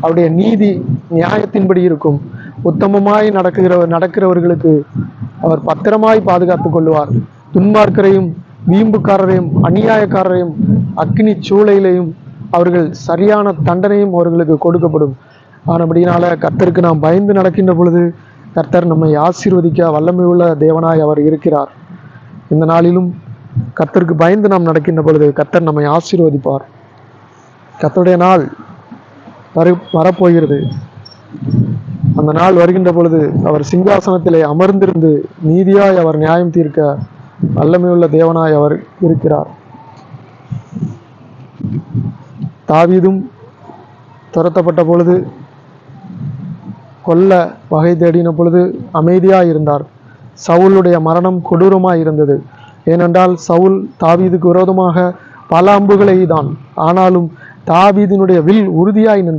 அவருடைய நீதி நியாயத்தின்படி இருக்கும். உத்தமமாய் நடக்குகிற நடக்கிறவர்களுக்கு அவர் பத்திரமாய் பாதுகாத்துக் கொள்வார் துன்மார்க்கரையும் வீம்புக்காரரையும் அநியாயக்காரரையும் அக்னி சூளையிலையும் அவர்கள் சரியான தண்டனையும் அவர்களுக்கு கொடுக்கப்படும். ஆனபடியினால கர்த்தருக்கு நாம் பயந்து நடக்கின்ற பொழுது கர்த்தர் நம்மை ஆசீர்வதிக்க வல்லமை உள்ள தேவனாய் அவர் இருக்கிறார். இந்த நாளிலும் கர்த்தருக்கு பயந்து நாம் நடக்கின்ற பொழுது கர்த்தர் நம்மை ஆசீர்வதிப்பார். கர்த்தருடைய நாள் வரு வரப்போகிறது. அந்த நாள் வருகின்ற பொழுது அவர் சிங்காசனத்திலே அமர்ந்திருந்து நீதியாய் அவர் நியாயம் தீர்க்க வல்லமையுள்ள தேவனாய் அவர் இருக்கிறார். தாவீதும் துரத்தப்பட்ட பொழுது கொல்ல வகை தேடின பொழுது அமைதியாய் இருந்தார். சவுலுடைய மரணம் கொடூரமாக இருந்தது. ஏனென்றால் சவுல் தாவீதுக்கு விரோதமாக பல அம்புகளை தான். ஆனாலும் தாவீதினுடைய வில் உறுதியாய் நின்று